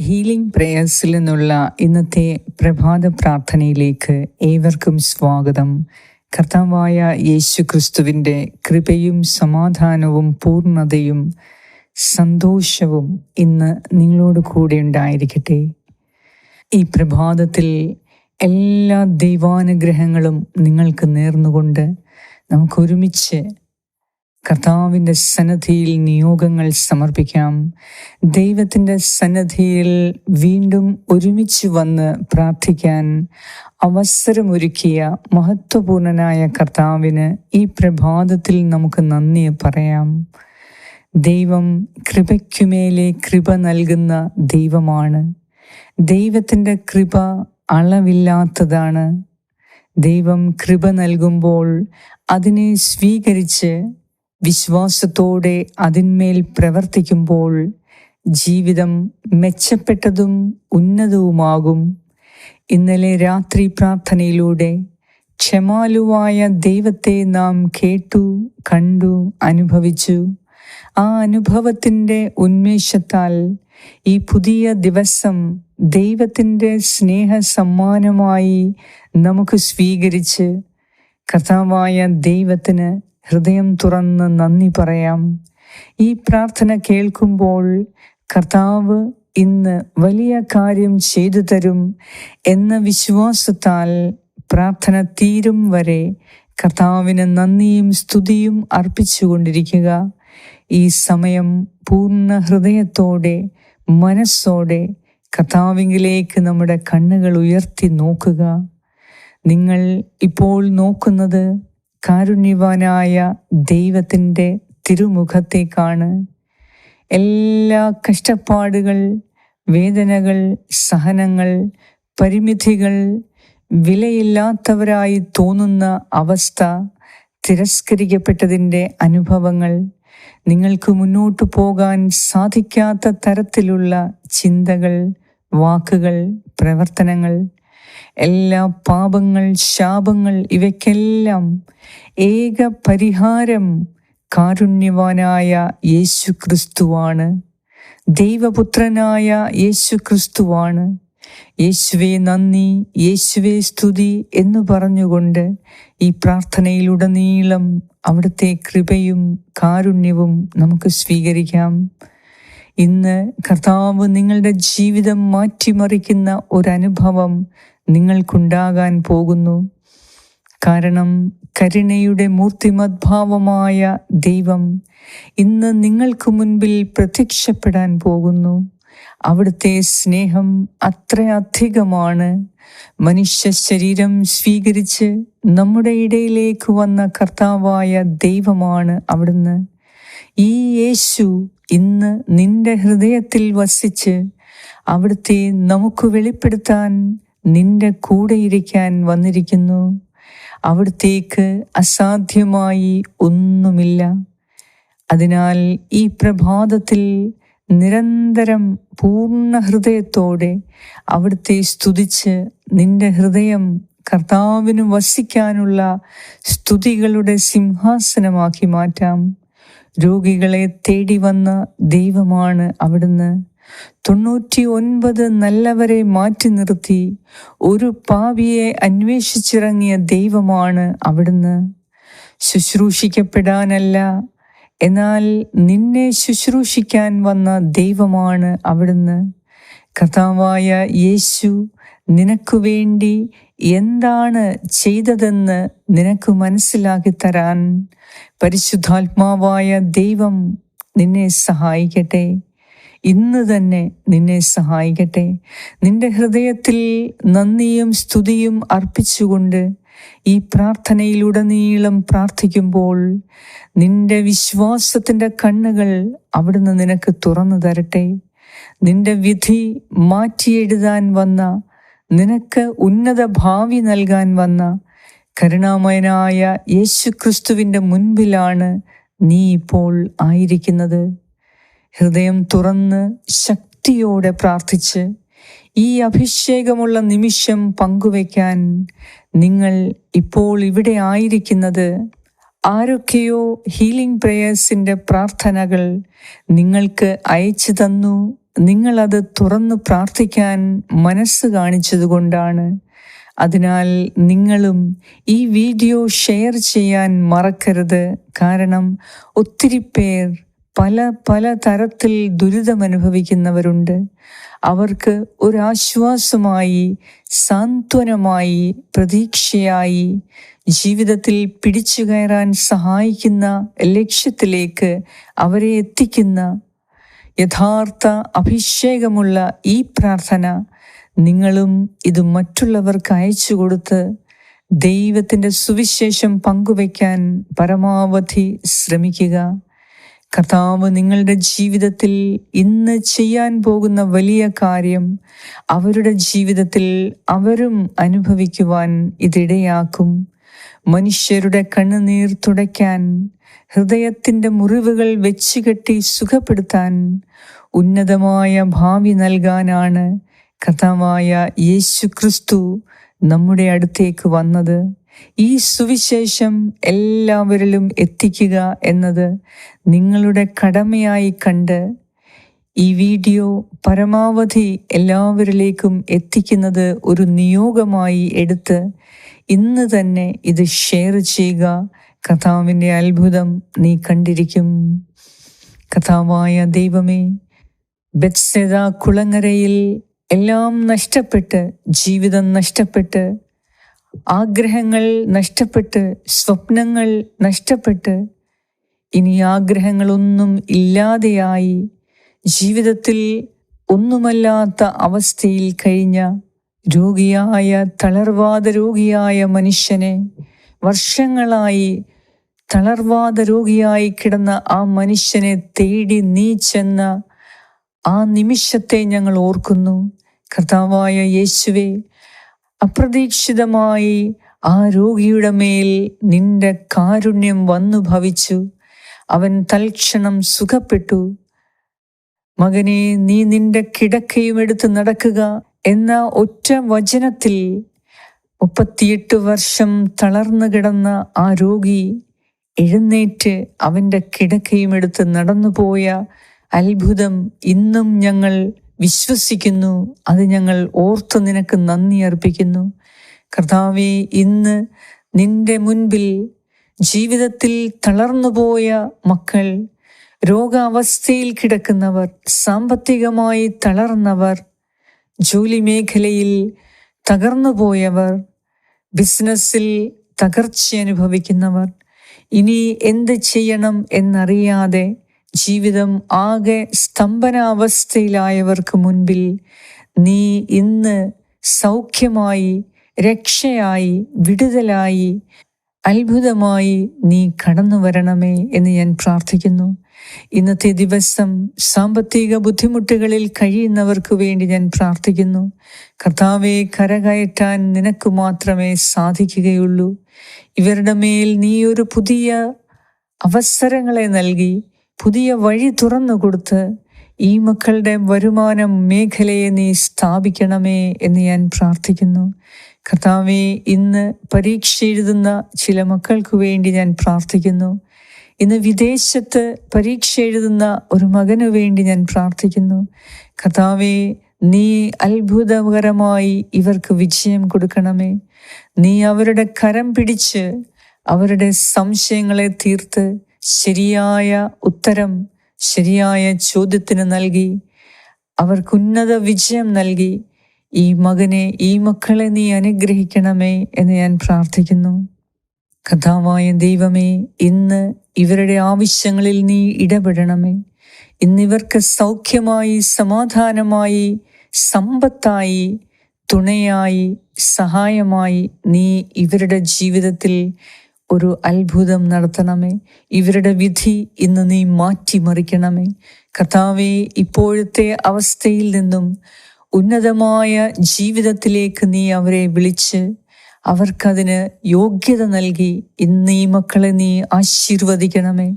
Healing പ്രേയേഴ്സിൽ നിന്നുള്ള ഇന്നത്തെ പ്രഭാത പ്രാർത്ഥനയിലേക്ക് ഏവർക്കും സ്വാഗതം. കർത്താവായ യേശു ക്രിസ്തുവിന്റെ കൃപയും സമാധാനവും പൂർണതയും സന്തോഷവും ഇന്ന് നിങ്ങളോട് കൂടെ ഉണ്ടായിരിക്കട്ടെ. ഈ പ്രഭാതത്തിൽ എല്ലാ ദൈവാനുഗ്രഹങ്ങളും നിങ്ങൾക്ക് നേർന്നുകൊണ്ട് നമുക്ക് ഒരുമിച്ച് കർത്താവിന്റെ സന്നദ്ധിയിൽ നിയോഗങ്ങൾ സമർപ്പിക്കാം. ദൈവത്തിന്റെ സന്നദ്ധിയിൽ വീണ്ടും ഒരുമിച്ച് വന്ന് പ്രാർത്ഥിക്കാൻ അവസരമൊരുക്കിയ മഹത്വപൂർണനായ കർത്താവിന് ഈ പ്രഭാതത്തിൽ നമുക്ക് നന്ദി പറയാം. ദൈവം കൃപയ്ക്കുമേലെ കൃപ നൽകുന്ന ദൈവമാണ്. ദൈവത്തിന്റെ കൃപ അളവില്ലാത്തതാണ്. ദൈവം കൃപ നൽകുമ്പോൾ അതിനെ സ്വീകരിച്ച് വിശ്വാസത്തോടെ അതിന്മേൽ പ്രവർത്തിക്കുമ്പോൾ ജീവിതം മെച്ചപ്പെട്ടതും ഉന്നതവുമാകും. ഇന്നലെ രാത്രി പ്രാർത്ഥനയിലൂടെ ക്ഷമാലുവായ ദൈവത്തെ നാം കേട്ടു കണ്ടു അനുഭവിച്ചു. ആ അനുഭവത്തിന്റെ ഉന്മേഷത്താൽ ഈ പുതിയ ദിവസം ദൈവത്തിന്റെ സ്നേഹ സമ്മാനമായി നമുക്ക് സ്വീകരിച്ച് കർത്താവായ ദൈവത്തിന് ഹൃദയം തുറന്ന് നന്ദി പറയാം. ഈ പ്രാർത്ഥന കേൾക്കുമ്പോൾ കർത്താവ് ഇന്ന് വലിയ കാര്യം ചെയ്തു തരും എന്ന വിശ്വാസത്താൽ പ്രാർത്ഥന തീരും വരെ കർത്താവിന് നന്ദിയും സ്തുതിയും അർപ്പിച്ചുകൊണ്ടിരിക്കുക ഈ സമയം പൂർണ ഹൃദയത്തോടെ മനസ്സോടെ കർത്താവിങ്കിലേക്ക് നമ്മുടെ കണ്ണുകൾ ഉയർത്തി നോക്കുക. നിങ്ങൾ ഇപ്പോൾ നോക്കുന്നത് കാരുണ്യവാനായ ദൈവത്തിന്റെ തിരുമുഖത്തേക്കാണ് എല്ലാ കഷ്ടപ്പാടുകൾ വേദനകൾ സഹനങ്ങൾ പരിമിതികൾ വിലയില്ലാത്തവരായി തോന്നുന്ന അവസ്ഥ തിരസ്കരിക്കപ്പെട്ടതിന്റെ അനുഭവങ്ങൾ നിങ്ങൾക്ക് മുന്നോട്ടു പോകാൻ സാധിക്കാത്ത തരത്തിലുള്ള ചിന്തകൾ വാക്കുകൾ പ്രവർത്തനങ്ങൾ എല്ലാ പാപങ്ങൾ ശാപങ്ങൾ ഇവയ്ക്കെല്ലാം ഏക പരിഹാരം കാരുണ്യവാനായ യേശു ക്രിസ്തുവാണ് ദൈവപുത്രനായ യേശു ക്രിസ്തുവാണ് യേശുവെ നന്ദി യേശുവെ സ്തുതി എന്ന് പറഞ്ഞുകൊണ്ട് ഈ പ്രാർത്ഥനയിലുടനീളം അവിടുത്തെ കൃപയും കാരുണ്യവും നമുക്ക് സ്വീകരിക്കാം. ഇന്ന് കർത്താവ് നിങ്ങളുടെ ജീവിതം മാറ്റിമറിക്കുന്ന ഒരനുഭവം നിങ്ങൾക്കുണ്ടാകാൻ പോകുന്നു. കാരണം കരുണയുടെ മൂർത്തിമദ്ഭാവമായ ദൈവം ഇന്ന് നിങ്ങൾക്ക് മുൻപിൽ പ്രത്യക്ഷപ്പെടാൻ പോകുന്നു. അവിടുത്തെ സ്നേഹം അത്രയധികമാണ് മനുഷ്യ ശരീരം സ്വീകരിച്ച് നമ്മുടെ ഇടയിലേക്ക് വന്ന കർത്താവായ ദൈവമാണ് അവിടുന്ന്. ഈ യേശു ഇന്ന് നിന്റെ ഹൃദയത്തിൽ വസിച്ച് അവിടുത്തെ നമുക്ക് വെളിപ്പെടുത്താൻ നിന്റെ കൂടെയിരിക്കാൻ വന്നിരിക്കുന്നു. അവിടത്തേക്ക് അസാധ്യമായി ഒന്നുമില്ല. അതിനാൽ ഈ പ്രഭാതത്തിൽ നിരന്തരം പൂർണ ഹൃദയത്തോടെ അവിടുത്തെ സ്തുതിച്ച് നിന്റെ ഹൃദയം കർത്താവിന് വസിക്കാനുള്ള സ്തുതികളുടെ സിംഹാസനമാക്കി മാറ്റാം. രോഗികളെ തേടി വന്ന ദൈവമാണ് അവിടുന്ന്. തൊണ്ണൂറ്റി ഒൻപത് നല്ലവരെ മാറ്റി നിർത്തി ഒരു പാവിയെ അന്വേഷിച്ചിറങ്ങിയ ദൈവമാണ് അവിടുന്ന്. ശുശ്രൂഷിക്കപ്പെടാനല്ല എന്നാൽ നിന്നെ ശുശ്രൂഷിക്കാൻ വന്ന ദൈവമാണ് അവിടുന്ന്. കഥാവായ യേശു നിനക്കു വേണ്ടി എന്താണ് ചെയ്തതെന്ന് നിനക്ക് മനസ്സിലാക്കി തരാൻ പരിശുദ്ധാത്മാവായ ദൈവം നിന്നെ സഹായിക്കട്ടെ. ഇന്ന് തന്നെ നിന്നെ സഹായിക്കട്ടെ. നിന്റെ ഹൃദയത്തിൽ നന്ദിയും സ്തുതിയും അർപ്പിച്ചുകൊണ്ട് ഈ പ്രാർത്ഥനയിലുടനീളം പ്രാർത്ഥിക്കുമ്പോൾ നിന്റെ വിശ്വാസത്തിന്റെ കണ്ണുകൾ അവിടുന്ന് നിനക്ക് തുറന്നു തരട്ടെ. നിന്റെ വിധി മാറ്റിയെഴുതാൻ വന്ന നിനക്ക് ഉന്നത ഭാവി നൽകാൻ വന്ന കരുണാമയനായ യേശുക്രിസ്തുവിന്റെ മുൻപിലാണ് നീ ഇപ്പോൾ ആയിരിക്കുന്നത്. ഹൃദയം തുറന്ന് ശക്തിയോടെ പ്രാർത്ഥിച്ച് ഈ അഭിഷേകമുള്ള നിമിഷം പങ്കുവയ്ക്കാൻ നിങ്ങൾ ഇപ്പോൾ ഇവിടെ ആയിരിക്കുന്നത് ആരൊക്കെയോ ഹീലിംഗ് പ്രേയേഴ്സിന്റെ പ്രാർത്ഥനകൾ നിങ്ങൾക്ക് അയച്ചു തന്നു. നിങ്ങളത് തുറന്ന് പ്രാർത്ഥിക്കാൻ മനസ്സ് കാണിച്ചതുകൊണ്ടാണ് അതിനാൽ നിങ്ങളും ഈ വീഡിയോ ഷെയർ ചെയ്യാൻ മറക്കരുത്. കാരണം ഒത്തിരി പേർ പല പല തരത്തിൽ ദുരിതമനുഭവിക്കുന്നവരുണ്ട് അവർക്ക് ഒരാശ്വാസമായി സാന്ത്വനമായി പ്രതീക്ഷയായി ജീവിതത്തിൽ പിടിച്ചു കയറാൻ സഹായിക്കുന്ന ലക്ഷ്യത്തിലേക്ക് അവരെ എത്തിക്കുന്ന യഥാർത്ഥ അഭിഷേകമുള്ള ഈ പ്രാർത്ഥന നിങ്ങളും ഇത് മറ്റുള്ളവർക്ക് അയച്ചു കൊടുത്ത് ദൈവത്തിന്റെ സുവിശേഷം പങ്കുവയ്ക്കാൻ പരമാവധി ശ്രമിക്കുക. കർത്താവ് നിങ്ങളുടെ ജീവിതത്തിൽ ഇന്ന് ചെയ്യാൻ പോകുന്ന വലിയ കാര്യം അവരുടെ ജീവിതത്തിൽ അവരും അനുഭവിക്കുവാൻ ഇതിടയാക്കും. മനുഷ്യരുടെ കണ്ണുനീർ തുടയ്ക്കാൻ ഹൃദയത്തിന്റെ മുറിവുകൾ വെച്ചുകെട്ടി സുഖപ്പെടുത്താൻ ഉന്നതമായ ഭാവി നൽകാനാണ് കർത്താവായ യേശു ക്രിസ്തു നമ്മുടെ അടുത്തേക്ക് വന്നത്. ഈ സുവിശേഷം എല്ലാവരിലും എത്തിക്കുക എന്നത് നിങ്ങളുടെ കടമയായി കണ്ട് ഈ വീഡിയോ പരമാവധി എല്ലാവരിലേക്കും എത്തിക്കുന്നത് ഒരു നിയോഗമായി എടുത്ത് ഇന്ന് തന്നെ ഇത് ഷെയർ ചെയ്യുക. കഥാവിന്റെ അത്ഭുതം നീ കണ്ടിരിക്കും. കഥാവായ ദൈവമേ ബെത്സെത കുളങ്ങരയിൽ എല്ലാം നഷ്ടപ്പെട്ട് ജീവിതം നഷ്ടപ്പെട്ട് ആഗ്രഹങ്ങൾ നഷ്ടപ്പെട്ട് സ്വപ്നങ്ങൾ നഷ്ടപ്പെട്ട് ഇനി ആഗ്രഹങ്ങളൊന്നും ഇല്ലാതെയായി ജീവിതത്തിൽ ഒന്നുമല്ലാത്ത അവസ്ഥയിൽ കഴിഞ്ഞ രോഗിയായ തളർവാദ രോഗിയായ മനുഷ്യനെ വർഷങ്ങളായി തളർവാദ രോഗിയായി കിടന്ന ആ മനുഷ്യനെ തേടി നീ ചെന്ന ആ നിമിഷത്തെ ഞങ്ങൾ ഓർക്കുന്നു. കർത്താവായ യേശുവെ അപ്രതീക്ഷിതമായി ആ രോഗിയുടെ മേൽ നിന്റെ കാരുണ്യം വന്നു ഭവിച്ചു. അവൻ തൽക്ഷണം സുഖപ്പെട്ടു. മകനെ നീ നിന്റെ കിടക്കയും എടുത്ത് നടക്കുക എന്ന ഒറ്റ വചനത്തിൽ മുപ്പത്തിയെട്ട് വർഷം തളർന്നു കിടന്ന ആ രോഗി എഴുന്നേറ്റ് അവന്റെ കിടക്കയും എടുത്ത് നടന്നുപോയ അത്ഭുതം ഇന്നും ഞങ്ങൾ വിശ്വസിക്കുന്നു. അത് ഞങ്ങൾ ഓർത്ത് നിനക്ക് നന്ദി അർപ്പിക്കുന്നു. കർത്താവെ ഇന്ന് നിന്റെ മുൻപിൽ ജീവിതത്തിൽ തളർന്നുപോയ മക്കൾ രോഗാവസ്ഥയിൽ കിടക്കുന്നവർ സാമ്പത്തികമായി തളർന്നവർ ജോലി മേഖലയിൽ തകർന്നുപോയവർ ബിസിനസ്സിൽ തകർച്ച അനുഭവിക്കുന്നവർ ഇനി എന്ത് ചെയ്യണം എന്നറിയാതെ ജീവിതം ആകെ സ്തംഭനാവസ്ഥയിലായവർക്ക് മുൻപിൽ നീ ഇന്ന് സൗഖ്യമായി രക്ഷയായി വിടുതലായി അത്ഭുതമായി നീ കടന്നു വരണമേ എന്ന് ഞാൻ പ്രാർത്ഥിക്കുന്നു. ഇന്നത്തെ ദിവസം സാമ്പത്തിക ബുദ്ധിമുട്ടുകളിൽ കഴിയുന്നവർക്ക് വേണ്ടി ഞാൻ പ്രാർത്ഥിക്കുന്നു. കർത്താവെ കരകയറ്റാൻ നിനക്ക് മാത്രമേ സാധിക്കുകയുള്ളൂ. ഇവരുടെ മേൽ നീ ഒരു പുതിയ അവസരങ്ങളെ നൽകി. പുതിയ വഴി തുറന്നു കൊടുത്ത് ഈ മക്കളുടെ വരുമാനം മേഖലയെ നീ സ്ഥാപിക്കണമേ എന്ന് ഞാൻ പ്രാർത്ഥിക്കുന്നു. കർത്താവെ ഇന്ന് പരീക്ഷ എഴുതുന്ന ചില മക്കൾക്ക് വേണ്ടി ഞാൻ പ്രാർത്ഥിക്കുന്നു. ഇന്ന് വിദേശത്ത് പരീക്ഷ എഴുതുന്ന ഒരു മകനു വേണ്ടി ഞാൻ പ്രാർത്ഥിക്കുന്നു. കർത്താവെ നീ അത്ഭുതകരമായി ഇവർക്ക് വിജയം കൊടുക്കണമേ. നീ അവരുടെ കരം പിടിച്ച് അവരുടെ സംശയങ്ങളെ തീർത്ത് ശരിയായ ഉത്തരം ശരിയായ ചോദ്യത്തിന് നൽകി. അവർക്കുന്നത വിജയം നൽകി. ഈ മകനെ ഈ മക്കളെ നീ അനുഗ്രഹിക്കണമേ എന്ന് ഞാൻ പ്രാർത്ഥിക്കുന്നു. കഥാവായ ദൈവമേ ഇന്ന് ഇവരുടെ ആവശ്യങ്ങളിൽ നീ ഇടപെടണമേ. ഇന്നിവർക്ക് സൗഖ്യമായി സമാധാനമായി സമ്പത്തായി തുണയായി സഹായമായി നീ ഇവരുടെ ജീവിതത്തിൽ ഒരു അത്ഭുതം നടത്തണമേ. ഇവരുടെ വിധി ഇന്ന് നീ മാറ്റിമറിക്കണമേ. കർത്താവെ ഇപ്പോഴത്തെ അവസ്ഥയിൽ നിന്നും ഉന്നതമായ ജീവിതത്തിലേക്ക് നീ അവരെ വിളിച്ച് അവർക്കതിന് യോഗ്യത നൽകി ഇന്ന് ഈ മക്കളെ നീ ആശീർവദിക്കണമേ.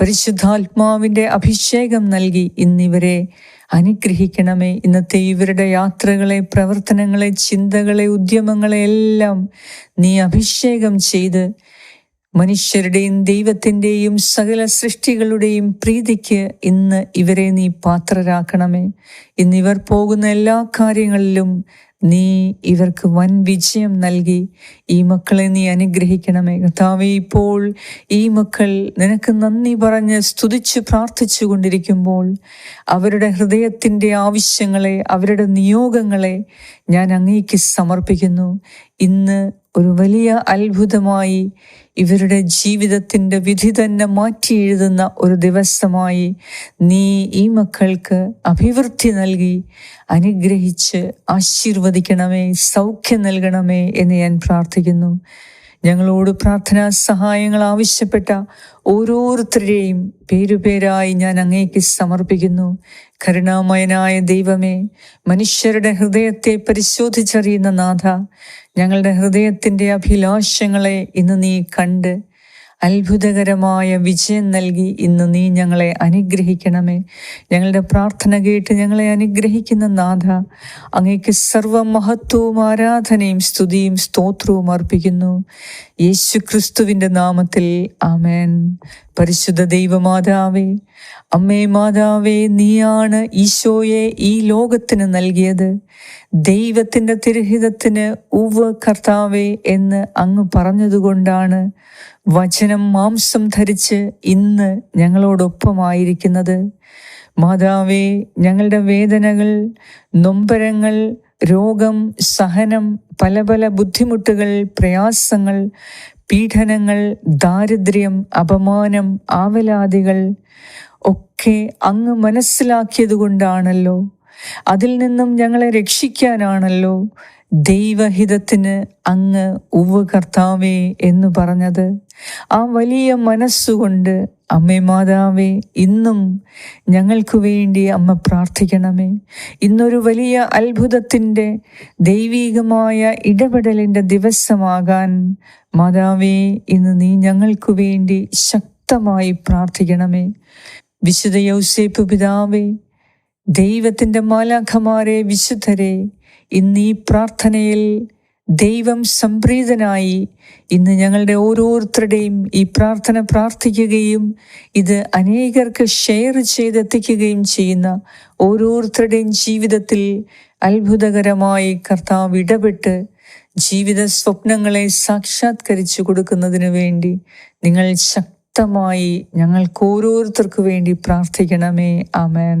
പരിശുദ്ധാത്മാവിന്റെ അഭിഷേകം നൽകി ഇന്നിവരെ അനുഗ്രഹിക്കണമേ. ഇന്നത്തെ ഇവരുടെ യാത്രകളെ പ്രവർത്തനങ്ങളെ ചിന്തകളെ ഉദ്യമങ്ങളെ എല്ലാം നീ അഭിഷേകം ചെയ്ത് മനുഷ്യരുടെയും ദൈവത്തിന്റെയും സകല സൃഷ്ടികളുടെയും പ്രീതിക്ക് ഇന്ന് ഇവരെ നീ പാത്രരാക്കണമേ. ഇന്നിവർ പോകുന്ന എല്ലാ കാര്യങ്ങളിലും നീ ഇവർക്ക് വൻ വിജയം നൽകി. ഈ മക്കളെ നീ അനുഗ്രഹിക്കണമേ. കർത്താവെ ഇപ്പോൾ ഈ മക്കൾ നിനക്ക് നന്ദി പറഞ്ഞ് സ്തുതിച്ച് പ്രാർത്ഥിച്ചു കൊണ്ടിരിക്കുമ്പോൾ അവരുടെ ഹൃദയത്തിന്റെ ആവശ്യങ്ങളെ അവരുടെ നിയോഗങ്ങളെ ഞാൻ അങ്ങേക്ക് സമർപ്പിക്കുന്നു. ഇന്ന് ഒരു വലിയ അത്ഭുതമായി ഇവരുടെ ജീവിതത്തിന്റെ വിധി തന്നെ മാറ്റി എഴുതുന്ന ഒരു ദിവസമായി നീ ഈ മക്കൾക്ക് അഭിവൃദ്ധി നൽകി അനുഗ്രഹിച്ച് ആശീർവദിക്കണമേ സൗഖ്യം നൽകണമേ എന്ന് ഞാൻ പ്രാർത്ഥിക്കുന്നു. ഞങ്ങളോട് പ്രാർത്ഥനാ സഹായങ്ങൾ ആവശ്യപ്പെട്ട ഓരോരുത്തരുടെയും പേരുപേരായി ഞാൻ അങ്ങേക്ക് സമർപ്പിക്കുന്നു. കരുണാമയനായ ദൈവമേ മനുഷ്യരുടെ ഹൃദയത്തെ പരിശോധിച്ചറിയുന്ന നാഥ ഞങ്ങളുടെ ഹൃദയത്തിന്റെ അഭിലാഷങ്ങളെ ഇന്ന് നീ കണ്ട് അത്ഭുതകരമായ വിജയം നൽകി ഇന്ന് നീ ഞങ്ങളെ അനുഗ്രഹിക്കണമേ. ഞങ്ങളുടെ പ്രാർത്ഥന കേട്ട് ഞങ്ങളെ അനുഗ്രഹിക്കുന്ന നാഥ അങ്ങേക്ക് സർവ മഹത്വവും ആരാധനയും സ്തുതിയും സ്തോത്രവും അർപ്പിക്കുന്നു. യേശു ക്രിസ്തുവിന്റെ നാമത്തിൽ ആമേൻ. പരിശുദ്ധ ദൈവമാതാവേ അമ്മേ മാതാവേ നീയാണ് ഈശോയെ ഈ ലോകത്തിന് നൽകിയത്. ദൈവത്തിന്റെ തിരഹിതത്തിന് ഉവ് കർത്താവേ എന്ന് അങ്ങ് പറഞ്ഞതുകൊണ്ടാണ് വചനം മാംസം ധരിച്ച് ഇന്ന് ഞങ്ങളോടൊപ്പമായിരിക്കുന്നത്. മാതാവേ ഞങ്ങളുടെ വേദനകൾ നൊമ്പരങ്ങൾ രോഗം സഹനം പല പല ബുദ്ധിമുട്ടുകൾ പ്രയാസങ്ങൾ പീഡനങ്ങൾ ദാരിദ്ര്യം അപമാനം ആവലാദികൾ ഒക്കെ അങ്ങ് മനസ്സിലാക്കിയത് കൊണ്ടാണല്ലോ അതിൽ നിന്നും ഞങ്ങളെ രക്ഷിക്കാനാണല്ലോ. ദൈവഹിതത്തിന് അങ്ങ് ഉവ് കർത്താവേ എന്ന് പറഞ്ഞത്. ആ വലിയ മനസ്സുകൊണ്ട് അമ്മേ മാതാവേ ഇന്നും ഞങ്ങൾക്ക് വേണ്ടി അമ്മ പ്രാർത്ഥിക്കണമേ. ഇന്നൊരു വലിയ അത്ഭുതത്തിന്റെ ദൈവീകമായ ഇടപെടലിന്റെ ദിവസമാകാൻ മാതാവേ ഇന്ന് നീ ഞങ്ങൾക്ക് വേണ്ടി ശക്തമായി പ്രാർത്ഥിക്കണമേ. വിശുദ്ധ യൗസേപ്പ് പിതാവേ ദൈവത്തിന്റെ മാലാഖമാരെ വിശുദ്ധരെ ഇന്ന് ഈ പ്രാർത്ഥനയിൽ ദൈവം സംപ്രീതനായി ഇന്ന് ഞങ്ങളുടെ ഓരോരുത്തരുടെയും ഈ പ്രാർത്ഥന പ്രാർത്ഥിക്കുകയും ഇത് അനേകർക്ക് ഷെയർ ചെയ്തെത്തിക്കുകയും ചെയ്യുന്ന ഓരോരുത്തരുടെയും ജീവിതത്തിൽ അത്ഭുതകരമായി കർത്താവ് ഇടപെട്ട് ജീവിത സ്വപ്നങ്ങളെ സാക്ഷാത്കരിച്ചു കൊടുക്കുന്നതിന് വേണ്ടി നിങ്ങൾ ശക്തമായി ഞങ്ങൾക്ക് ഓരോരുത്തർക്കു വേണ്ടി പ്രാർത്ഥിക്കണമേ. ആമേൻ.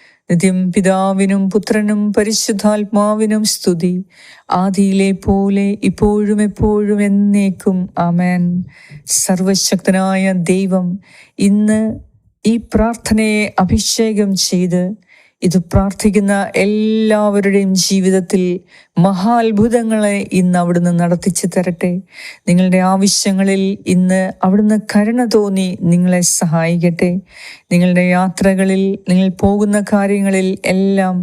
നിത്യം പിതാവിനും പുത്രനും പരിശുദ്ധാത്മാവിനും സ്തുതി. ആദിയിലെ പോലെ ഇപ്പോഴും എപ്പോഴും എന്നേക്കും. ആമേൻ. സർവശക്തനായ ദൈവം ഇന്ന് ഈ പ്രാർത്ഥനയെ അഭിഷേകം ചെയ്ത് ഇത് പ്രാർത്ഥിക്കുന്ന എല്ലാവരുടെയും ജീവിതത്തിൽ മഹാത്ഭുതങ്ങളെ ഇന്ന് അവിടുന്ന് നടത്തിച്ചു തരട്ടെ. നിങ്ങളുടെ ആവശ്യങ്ങളിൽ ഇന്ന് അവിടുന്ന് കരുണ തോന്നി നിങ്ങളെ സഹായിക്കട്ടെ. നിങ്ങളുടെ യാത്രകളിൽ നിങ്ങൾ പോകുന്ന കാര്യങ്ങളിൽ എല്ലാം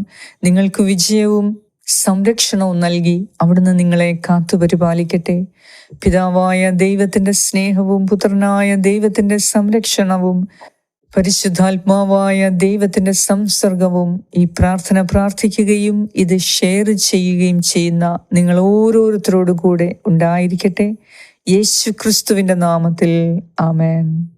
നിങ്ങൾക്ക് വിജയവും സംരക്ഷണവും നൽകി അവിടുന്ന് നിങ്ങളെ കാത്തുപരിപാലിക്കട്ടെ പിതാവായ ദൈവത്തിന്റെ സ്നേഹവും പുത്രനായ ദൈവത്തിന്റെ സംരക്ഷണവും പരിശുദ്ധാത്മാവായ ദൈവത്തിന്റെ സംസർഗവും ഈ പ്രാർത്ഥന പ്രാർത്ഥിക്കുകയും ഇത് ഷെയർ ചെയ്യുകയും ചെയ്യുന്ന നിങ്ങൾ ഓരോരുത്തരോടു കൂടെ ഉണ്ടായിരിക്കട്ടെ. യേശു ക്രിസ്തുവിന്റെ നാമത്തിൽ. ആമേൻ.